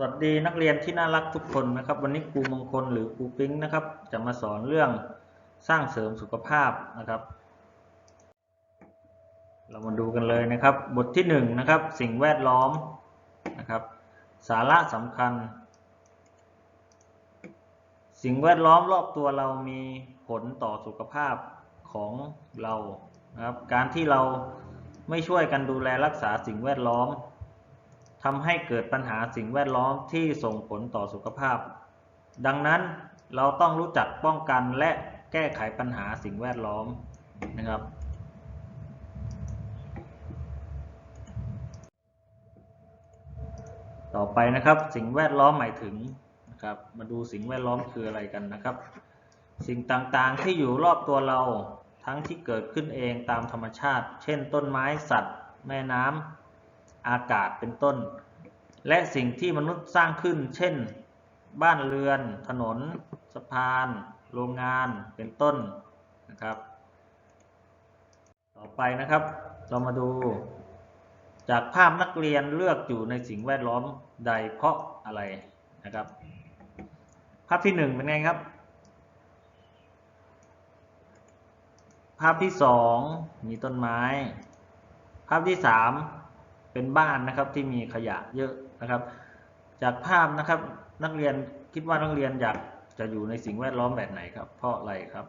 สวัสดีนักเรียนที่น่ารักทุกคนนะครับ วันนี้ครูมงคลหรือครูปิ๊งนะครับ จะมาสอนเรื่องสร้างเสริมสุขภาพนะครับ เรามาดูกันเลยนะครับ บทที่หนึ่งนะครับสิ่งแวดล้อมนะครับ สาระสำคัญ สิ่งแวดล้อมรอบตัวเรามีผลต่อสุขภาพของเรานะครับ การที่เราไม่ช่วยกันดูแลรักษาสิ่งแวดล้อม ทำให้เกิดปัญหาสิ่งแวดล้อมที่ส่งผลต่อสุขภาพ ดังนั้นเราต้องรู้จักป้องกันและแก้ไขปัญหาสิ่งแวดล้อมนะครับ ต่อไปนะครับสิ่งแวดล้อมหมายถึงนะครับมาดูสิ่งแวดล้อมคืออะไรกันนะครับ สิ่งต่างๆที่อยู่รอบตัวเราทั้งที่เกิดขึ้นเองตามธรรมชาติ เช่น ต้นไม้สัตว์ แม่น้ำ อากาศเป็นต้น และสิ่งที่มนุษย์สร้างขึ้น เช่น บ้านเรือน ถนน สะพาน โรงงาน เป็นต้นนะครับ ต่อไปนะครับ เรามาดู จากภาพนักเรียนเลือกอยู่ในสิ่งแวดล้อมใดเพราะอะไรนะครับ ภาพที่หนึ่งเป็นไงครับ ภาพที่สองมีต้นไม้ ภาพที่สาม เป็นบ้านนะครับที่มีขยะเยอะนะครับ จากภาพนะครับนักเรียนคิดว่านักเรียนอยากจะอยู่ในสิ่งแวดล้อมแบบไหนครับ เพราะอะไรครับ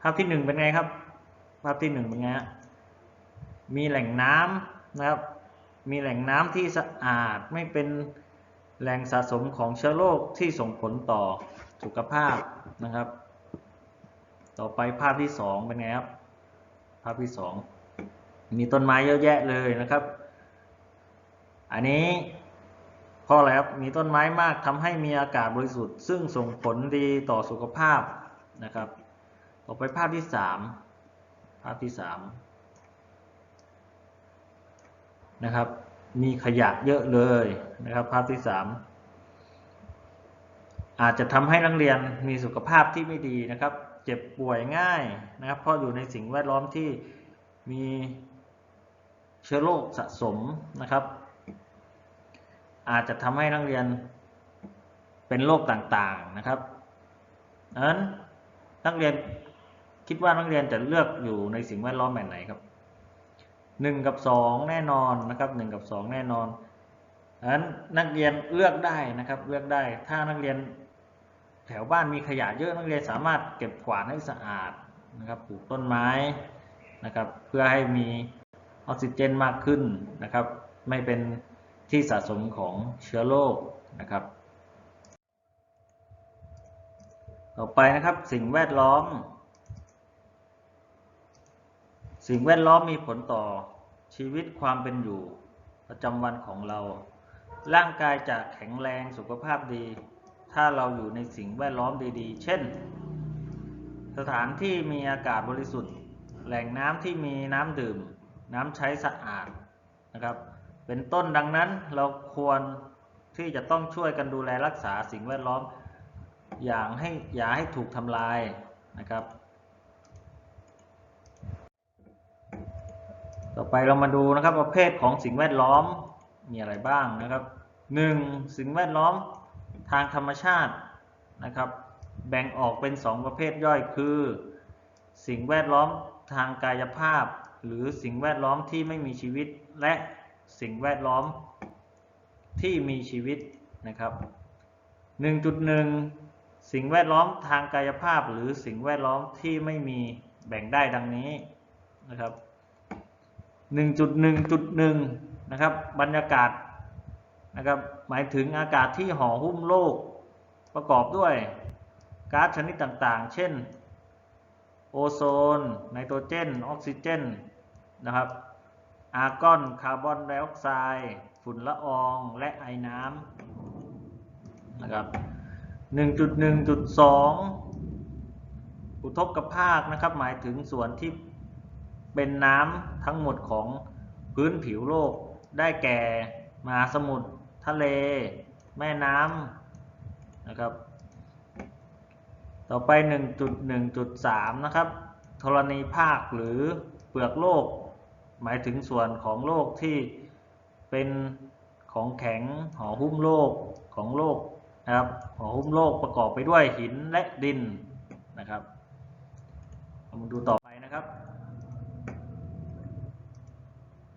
ภาพที่หนึ่งเป็นไงครับ ภาพที่หนึ่งเป็นไงฮะมีแหล่งน้ำนะครับ มีแหล่งน้ำที่สะอาดไม่เป็นแหล่งสะสมของเชื้อโรคที่ส่งผลต่อสุขภาพนะครับ ต่อไปภาพที่สองเป็นไงครับ ภาพที่สอง มีต้นไม้เยอะแยะเลยนะครับ อันนี้เพราะอะไรครับมีต้นไม้มากทำให้มีอากาศบริสุทธิ์ ซึ่งส่งผลดีต่อสุขภาพนะครับ ต่อไปภาพที่สามภาพที่สามนะครับ มีขยะเยอะเลยนะครับ ภาพที่สามอาจจะทำให้นักเรียนมีสุขภาพที่ไม่ดีนะครับ เจ็บป่วยง่ายนะครับ เพราะอยู่ในสิ่งแวดล้อมที่มี ชื้อโรคสะสมนะครับ อาจจะทำให้นักเรียนเป็นโรคต่างๆนะครับดังนั้นนักเรียนคิดว่านักเรียนจะเลือกอยู่ในสิ่งแวดล้อมแบบไหนครับหนึ่งกับสองแน่นอนนะครับหนึ่งกับสองแน่นอนดังนั้นนักเรียนเลือกได้นะครับเลือกได้ ถ้านักเรียนแถวบ้านมีขยะเยอะนักเรียนสามารถเก็บกวาดให้สะอาดนะครับปลูกต้นไม้นะครับ เพื่อให้มี ออกซิเจนมากขึ้นนะครับ ไม่เป็นที่สะสมของเชื้อโรคนะครับ ต่อไปนะครับสิ่งแวดล้อม สิ่งแวดล้อมมีผลต่อชีวิตความเป็นอยู่ประจำวันของเรา ร่างกายจะแข็งแรงสุขภาพดี ถ้าเราอยู่ในสิ่งแวดล้อมดีๆ เช่น สถานที่มีอากาศบริสุทธิ์ แหล่งน้ำที่มีน้ำดื่ม น้ำใช้สะอาดนะครับ เป็นต้นดังนั้นเราควรที่จะต้องช่วยกันดูแลรักษาสิ่งแวดล้อมอย่างให้อย่าให้ถูกทำลายนะครับ ต่อไปเรามาดูนะครับประเภทของสิ่งแวดล้อมมีอะไรบ้างนะครับ 1. สิ่งแวดล้อมทางธรรมชาตินะครับ แบ่งออกเป็น 2 ประเภทย่อยคือ สิ่งแวดล้อมทางกายภาพ หรือสิ่งแวดล้อมที่ไม่มีชีวิตและสิ่งแวดล้อมที่มีชีวิตนะครับ 1.1 สิ่งแวดล้อมทางกายภาพ หรือสิ่งแวดล้อมที่ไม่มีแบ่งได้ดังนี้นะครับ 1.1.1 นะครับบรรยากาศนะครับหมายถึงอากาศที่ห่อหุ้มโลกประกอบด้วยก๊าซชนิดต่างๆ เช่น โอโซน ไนโตรเจน ออกซิเจน นะครับ อาร์กอน คาร์บอนไดออกไซด์ ฝุ่นละออง และไอน้ำนะครับ 1.1.2 อุทกภาคนะครับ หมายถึงส่วนที่เป็นน้ำทั้งหมดของพื้นผิวโลก ได้แก่มหาสมุทร ทะเล แม่น้ำนะครับต่อไป 1.1.3 นะครับ ธรณีภาคหรือเปลือกโลก หมายถึงส่วนของโลกที่เป็นของแข็งห่อหุ้มโลกของโลกนะครับห่อหุ้มโลกประกอบไปด้วยหินและดินนะครับเรามาดูต่อไปนะครับ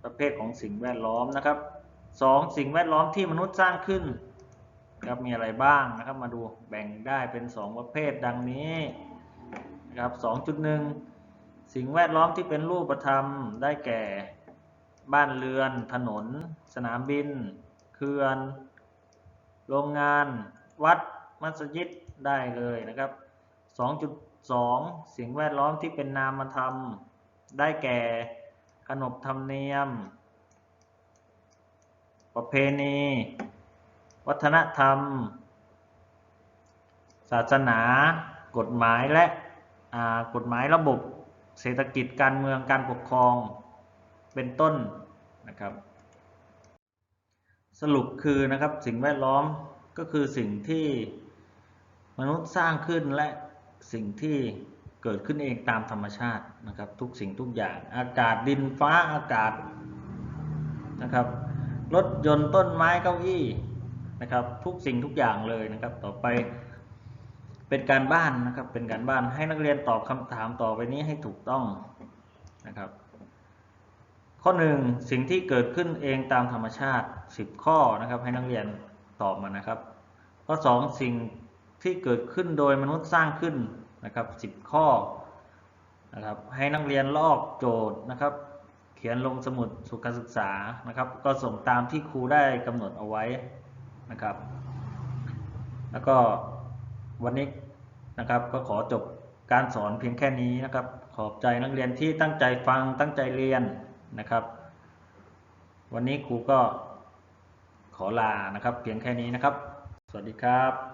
ประเภทของสิ่งแวดล้อมนะครับสองสิ่งแวดล้อมที่มนุษย์สร้างขึ้นนะครับมีอะไรบ้างนะครับมาดูแบ่งได้เป็นสองประเภทดังนี้นะครับสองจุดหนึ่ง สิ่งแวดล้อมที่เป็นรูปธรรมได้แก่ บ้านเรือน ถนน สนามบิน เขื่อน โรงงาน วัด มัสยิด ได้เลยนะครับ 2.2 สิ่งแวดล้อมที่เป็นนามธรรม ได้แก่ ขนบธรรมเนียม ประเพณี วัฒนธรรม ศาสนา กฎหมายและกฎหมายระบบ เศรษฐกิจการเมืองการปกครองเป็นต้นนะครับ สรุปคือนะครับสิ่งแวดล้อมก็คือสิ่งที่มนุษย์สร้างขึ้นและสิ่งที่เกิดขึ้นเองตามธรรมชาตินะครับ ทุกสิ่งทุกอย่างอากาศดินฟ้าอากาศนะครับรถยนต์ต้นไม้เก้าอี้นะครับ ทุกสิ่งทุกอย่างเลยนะครับ ต่อไป เป็นการบ้านนะครับ เป็นการบ้านให้นักเรียนตอบคำถามต่อไปนี้ให้ถูกต้องนะครับ ข้อหนึ่งสิ่งที่เกิดขึ้นเองตามธรรมชาติ 10 ข้อนะครับ ให้นักเรียนตอบมานะครับ ข้อ2สิ่งที่เกิดขึ้นโดยมนุษย์สร้างขึ้นนะครับ 10 ข้อนะครับ ให้นักเรียนลอกโจทย์นะครับ เขียนลงสมุดสุขศึกษานะครับ ก็ส่งตามที่ครูได้กำหนดเอาไว้นะครับ แล้วก็วันนี้ นะครับ ก็ขอจบการสอนเพียงแค่นี้นะครับ ขอบใจนักเรียนที่ตั้งใจฟังตั้งใจเรียนนะครับ วันนี้ครูก็ขอลานะครับ เพียงแค่นี้นะครับ สวัสดีครับ